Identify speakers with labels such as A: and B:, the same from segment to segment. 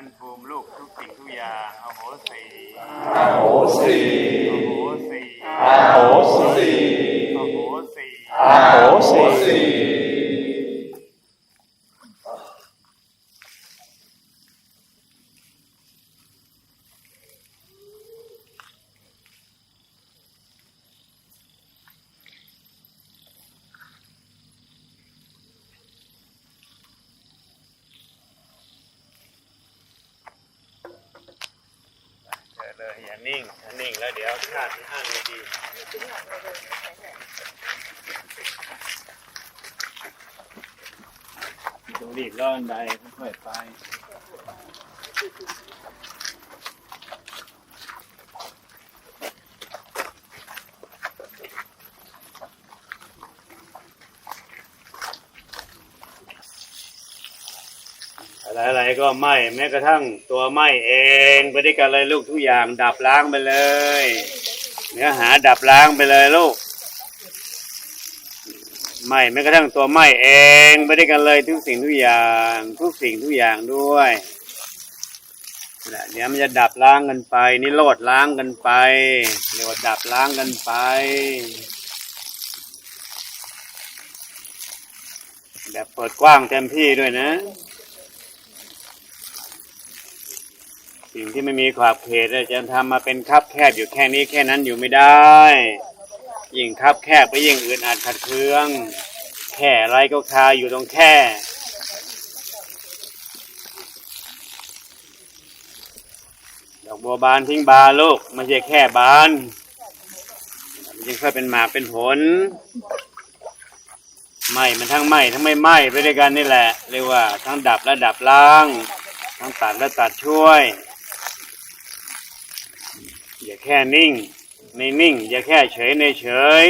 A: ท่านภูมิลูกทุกสิ่งทุกอย่างอโหสี
B: อโหสี
A: อโหสี
B: อโหสี
A: อโหสิ
B: อโหสิ
A: เลยอย่านิ่งถ้านิ่งแล้วเดี๋ยวชาติที่ห้างไม่ดีต้องรีบร้อนใดค่อยไป อะไรก็ไหม้แม้กระทั่งตัวไหม้เองไปด้วยกันเลยลูกทุกอย่างดับล้างไปเลย เนื้อหาดับล้างไปเลยลูกไหม้แม้กระทั่งตัวไหม้เองไปด้วยกันเลยทุกสิ่งทุกอย่าง ทุกสิ่งทุกอย่างด้วยเดี๋ยวมันจะดับล้างกันไปนี่โลดล้างกันไปเรียกว่าดับล้างกันไป แบบเปิดกว้างเต็มที่ด้วยนะ สิ่งที่ไม่มีขอบเขตจะทำมาเป็นคับแคบอยู่แค่นี้แค่นั้นอยู่ไม่ได้ ยิ่งคับแคบไปยิ่งอื่นอาจขัดเคือง แค่ไรก็คาอยู่ตรงแค่ดอกบัวบานทิ้งบานลูกไม่ใช่แค่บานมันจึงค่อยเป็นหมากเป็นผลไหมมันทั้งไหมทั้งไม่ไหมไปด้วยกันนี่แหละเรียกว่าทั้งดับและดับล้าง ทั้งตัดและตัดช่วย อย่าแค่นิ่ง ในนิ่ง อย่าแค่เฉยในเฉย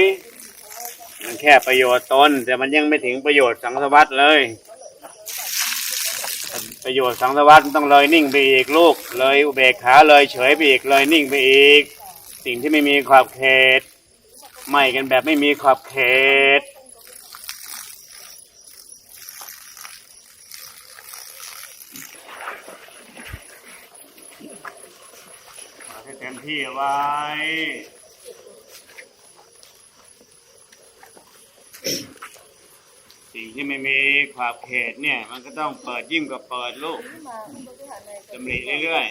A: มันแค่ประโยชน์ตน แต่มันยังไม่ถึงประโยชน์สังสวัตเลย ประโยชน์สังสวัตมันต้องเลยนิ่งไปอีกลูก เลยอุเบกขาเลยเฉยไปอีกเลยนิ่งไปอีก สิ่งที่ไม่มีขอบเขตไม่กันแบบไม่มีขอบเขต เอาให้เต็ม ที่ไว้ สิ่งที่ไม่มีขอบเขตเนี่ย มันก็ต้องเปิดยิ่งกว่าเปิดลูกดำริเรื่อย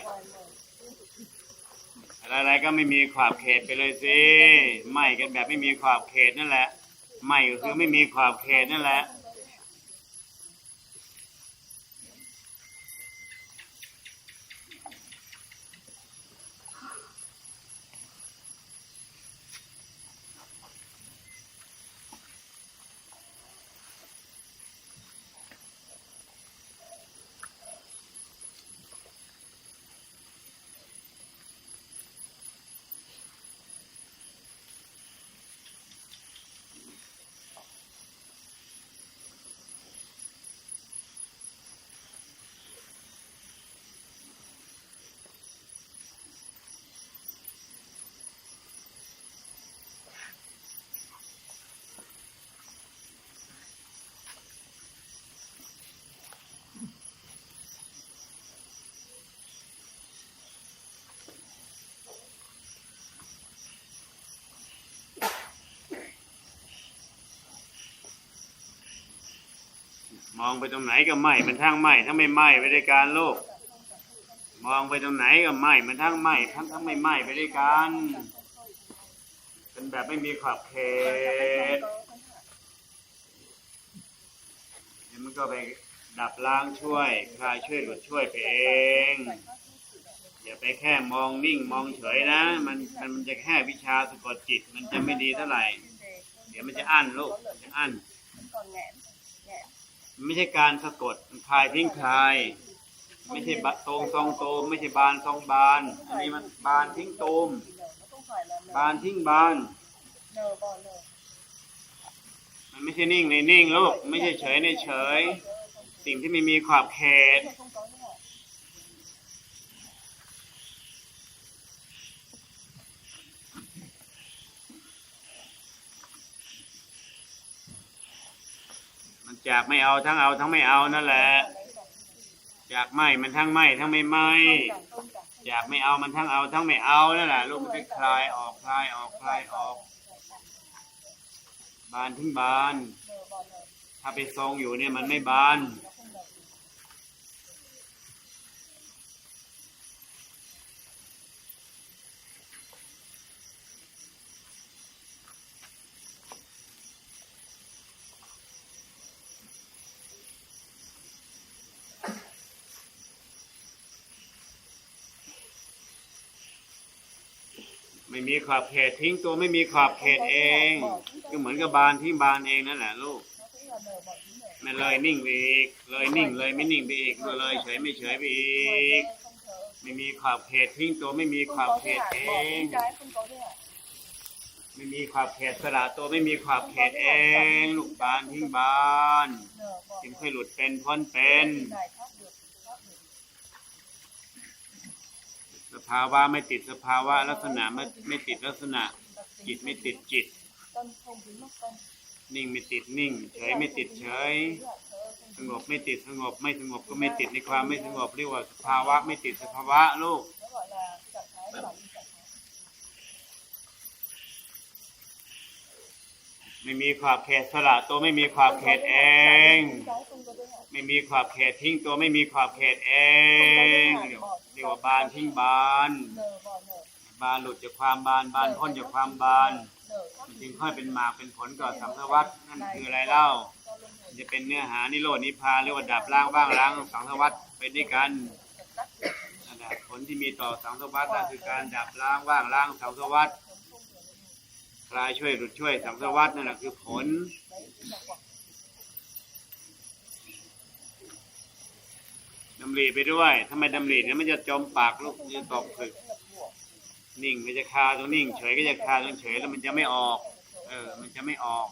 A: ๆ อะไรๆก็ไม่มีขอบเขตไปเลยสิไหม่กันแบบไม่มีขอบเขตนั่นแหละไหม่ก็คือไม่มีขอบเขตนั่นแหละ มองไปตรงไหนก็ไหม้มันทั้งไหม้ทั้งไม่ไหม้ไปด้วยกันลูกมองไปตรงไหนก็ไหม้มันทั้งไหม้ทั้งทั้งไม่ไหม้ไปด้วยกันเป็นแบบไม่มีขอบเขตเดี๋ยมันก็ไปดับล้างช่วยคลายช่วยหลุดช่วยไปเองอย่าไปแค่มองนิ่งมองเฉยนะ มันมันมันจะแค่วิชาสะกดจิต มันจะไม่ดีเท่าไหร่ เดี๋ยวมันจะอั้นลูกมันจะอั้น ไม่ใช่การสะกดคลายทิ้งคลาย ไม่ใช่บะตรงซองโตมไม่ใช่บานซองบาน อันนี้มันบานทิ้งโตม บานทิ้งบาน มันไม่ใช่นิ่งในนิ่งลูกไม่ใช่เฉยในเฉย สิ่งที่ไม่มีขอบเขต มันจากไม่เอาทั้งเอาทั้งไม่เอานั่นแหละ อยากไหมมันทั้งไหมทั้งไม่ไหมอยากไม่เอามันทั้งเอาทั้งไม่เอานั่นแหละลูกมันจะคลายออกคลายออกคลายออก บานถึงบาน ถ้าไปทรงอยู่เนี่ยมันไม่บาน ไม่มีขอบเขตทิ้งตัวไม่มีขอบเขตเอง ก็เหมือนกับบานทิ้งบานเองนั่นแหละลูกไม่เลยนิ่งไปอีกเลยนิ่งเลยไม่นิ่งไปอีกเลยเฉยไม่เฉยไปอีกไม่มีขอบเขตทิ้งตัวไม่มีขอบเขตเอง ไม่มีขอบเขตสละตัวไม่มีขอบเขตเอง ลูกบานทิ้งบานจึงค่อยหลุดเป็นพ้นเป็น ส ภาวะไม่ติดสภาวะลักษณะไม่ไม่ติดลักษณะ จิตไม่ติดจิต นิ่งไม่ติดนิ่ง เฉยไม่ติดเฉย สงบไม่ติดสงบไม่สงบก็ไม่ติดในความไม่สงบเรียกว่าสภาวะไม่ติดสภาวะลูก ไม่มีขอบเขตสละตัวไม่มีขอบเขตเอง ไม่มีขอบเขตทิ้งตัวไม่มีขอบเขตเองเรียกว่าบานทิ้งบาน บานหลุดจากความบานบานพ้นจากความบานจึงค่อยเป็นหมากเป็นผลก่อสัมภวัตนั่นคืออะไรเล่า จะเป็นเนื้อหานิโรดนิพพานเรียกว่าดับล้างว่างล้างสังสวัตไปด้วยกันผลที่มีต่อสังสวัตนั่นคือการดับล้างว่างล้างสังสวัต คลายช่วยหลุดช่วยสังสวัตนั่นแหละคือผล ดำริไปด้วยถ้าไมดำริเนี่ยมันจะจมปากลูกจะตกผึก นิ่งมันจะคาตรงนิ่ง เฉยก็จะคาตรงเฉยแล้วมันจะไม่ออก เออ มันจะไม่ออก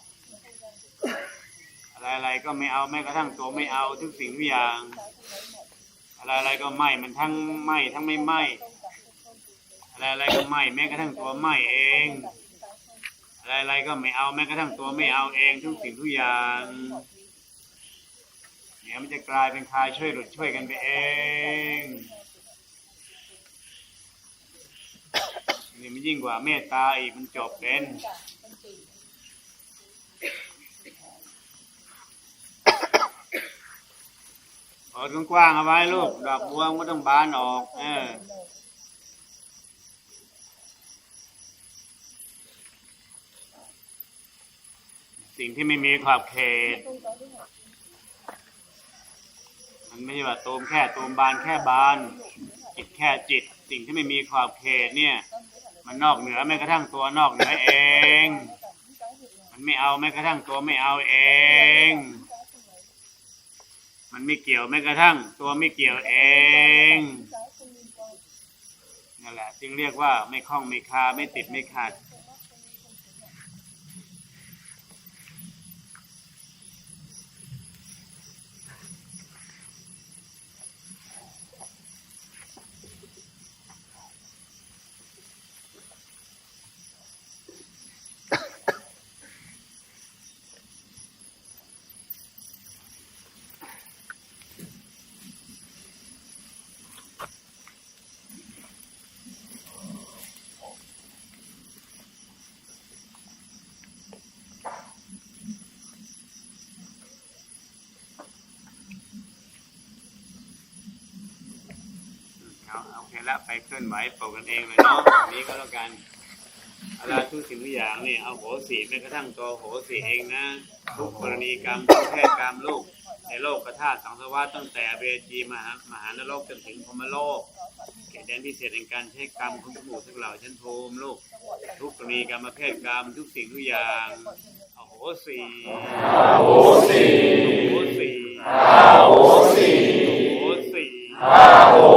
A: อะไรๆก็ไม่เอาแม้กระทั่งตัวไม่เอาทุกสิ่งทุกอย่าง อะไรๆก็ไหม้มันทั้งไหม้ทั้งไม่ไหม้อะไรๆก็ไหม้แม้กระทั่งตัวไหม้เอง อะไรๆก็ไม่เอาแม้กระทั่งตัวไม่เอาเองทุกสิ่งทุกอย่างเดี๋ยวมันจะกลายเป็นคลายช่วยหลุดช่วยกันไปเองนี่มันยิ่งกว่าเมตตาอีกมันจบเป็นเปิดกว้างๆเอาไว้ลูกดอกบัวมันก็ต้องบานออก เออ สิ่งที่ไม่มีขอบเขต มันไม่ใช่ว่าตูมแค่ตูมบานแค่บาน จิตแค่จิต สิ่งที่ไม่มีขอบเขตเนี่ย มันนอกเหนือแม้กระทั่งตัวนอกเหนือเอง มันไม่เอาแม้กระทั่งตัวไม่เอาเอง มันไม่เกี่ยวแม้กระทั่ง ตัวไม่เกี่ยวเองนั่นแหละจึงเรียกว่าไม่คล้องไม่คาไม่ติดไม่ขาด เอาโอเคละไปเคลื่อนไหวปกกันเองเลยเนาะนี้ก็แล้วกันอะไรทุกสิ่งทุกอย่างนี่เอาโหสีแม้กระทั่งตัวโหสีเองนะ ทุกกรณีกรรมทุกแค่กรรมลูกในโลกกระทาสังสารวัฏตั้งแต่เวจีมหามหานรกจนถึงพมโลกเขตแดนพิเศษในการใช้กรรมของทุมู่ทุกเหล่าชั้นโทมลูกทุกกรณีกรรมแค่กรรมทุกสิ่งทุกอย่างเอาโหสีเอา
B: โหสีเอา
A: โหสีเอา
B: โหสีเอาโห